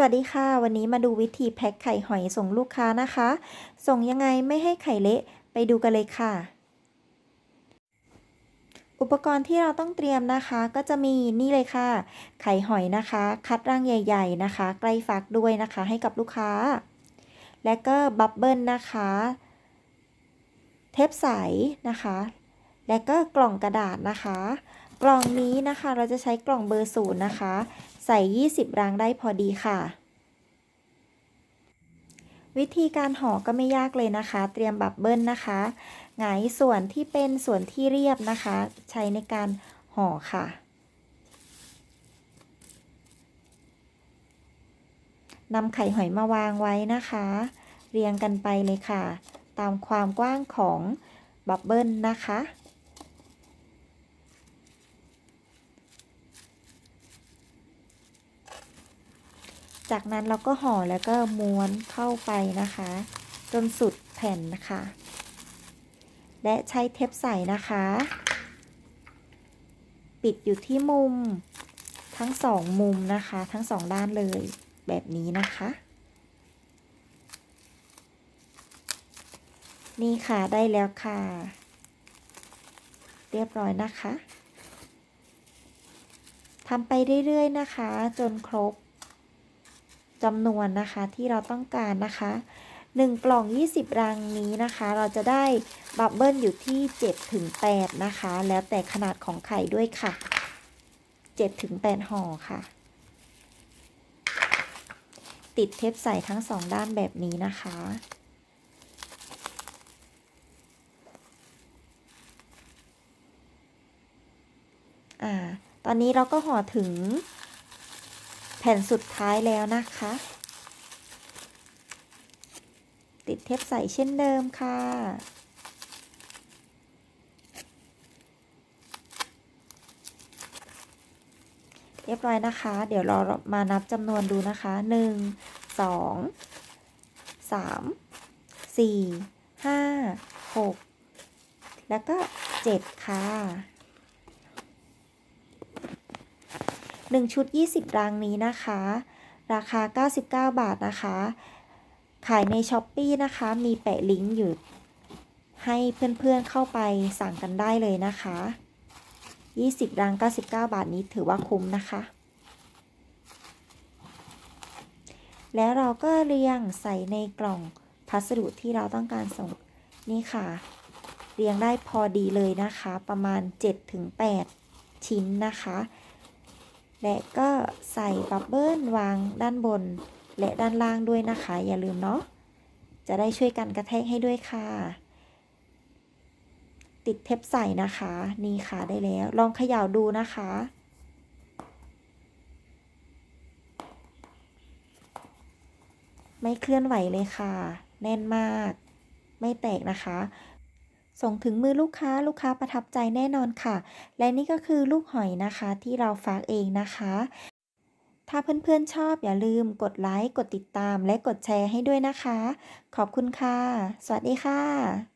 สวัสดีค่ะ วันนี้มาดูวิธีแพ็คไข่หอยส่งลูกค้านะคะ ส่งยังไงไม่ให้ไข่เละไปดูกันเลยค่ะ อุปกรณ์ที่เราต้องเตรียมนะคะ ก็จะมีนี่เลยค่ะ ไข่หอยนะคะ คัดร่างใหญ่ๆนะคะ ใกล้ฟักด้วยนะคะ ให้กับลูกค้า และก็บับเบิลนะคะ เทปใสนะคะ และก็กล่องกระดาษนะคะ กล่องนี้นะคะเราจะใช้กล่องเบอร์ศูนย์นะคะ ใส่ 20รังได้พอดีค่ะ วิธีการห่อก็ไม่ยากเลยนะคะ เตรียมบับเบิ้ลนะคะหงายส่วนที่เป็นส่วนที่เรียบนะคะ ใช้ในการห่อค่ะ นำไข่หอยมาวางไว้นะคะ เรียงกันไปเลยค่ะ ตามความกว้างของบับเบิ้ลนะคะ จากนั้นเราก็ห่อแล้วก็ม้วนเข้าไปนะคะ จนสุดแผ่นนะคะ และใช้เทปใสนะคะ ปิดอยู่ที่มุมทั้งสองมุมนะคะ ทั้งสองด้านเลยแบบนี้นะคะ นี่ค่ะได้แล้วค่ะ เรียบร้อยนะคะทำไปเรื่อยๆนะคะ จนครบ จำนวนนะคะที่เราต้องการนะคะ 1 กล่อง 20 รังนี้นะคะ เราจะได้บับเบิ้ลอยู่ที่ 7 ถึง 8 นะคะ แล้วแต่ขนาดของไข่ด้วยค่ะ 7 ถึง 8 ห่อค่ะ ติดเทปใส่ทั้งสองด้านแบบนี้นะคะอ่าตอนนี้เราก็ห่อถึง แผ่นสุดท้ายแล้วนะคะ ติดเทปใสเช่นเดิมค่ะ เรียบร้อยนะคะ เดี๋ยวเรามานับจำนวนดูนะคะ 1 2 3 4 5 6 แล้วก็ 7 ค่ะ 1 ชุด 20รังนี้นะคะ ราคา 99 บาทนะคะ ขายใน s h อ p e e นะคะ มีแปะลิงก์อยู่ ให้เพื่อนๆเข้าไปสั่งกันได้เลยนะคะ 20รัง99 บาทนี้ถือว่าคุ้มนะคะ แล้วเราก็เรียงใส่ในกล่องพัสดุที่เราต้องการส่งนี่ค่ะ เรียงได้พอดีเลยนะคะ ประมาณ 7-8 ชิ้นนะคะ และก็ใส่บับเบิ้ลวางด้านบน และด้านล่างด้วยนะคะ อย่าลืมเนาะ จะได้ช่วยกันกระแทกให้ด้วยค่ะ ติดเทปใส่นะคะ นี่ค่ะได้แล้ว ลองเขย่าดูนะคะ ไม่เคลื่อนไหวเลยค่ะ แน่นมาก ไม่แตกนะคะ ส่งถึงมือลูกค้าลูกค้าประทับใจแน่นอนค่ะ และนี่ก็คือลูกหอยนะคะที่เราฝากเองนะคะ ถ้าเพื่อนๆชอบอย่าลืมกดไลค์กดติดตามและกดแชร์ให้ด้วยนะคะ ขอบคุณค่ะ สวัสดีค่ะ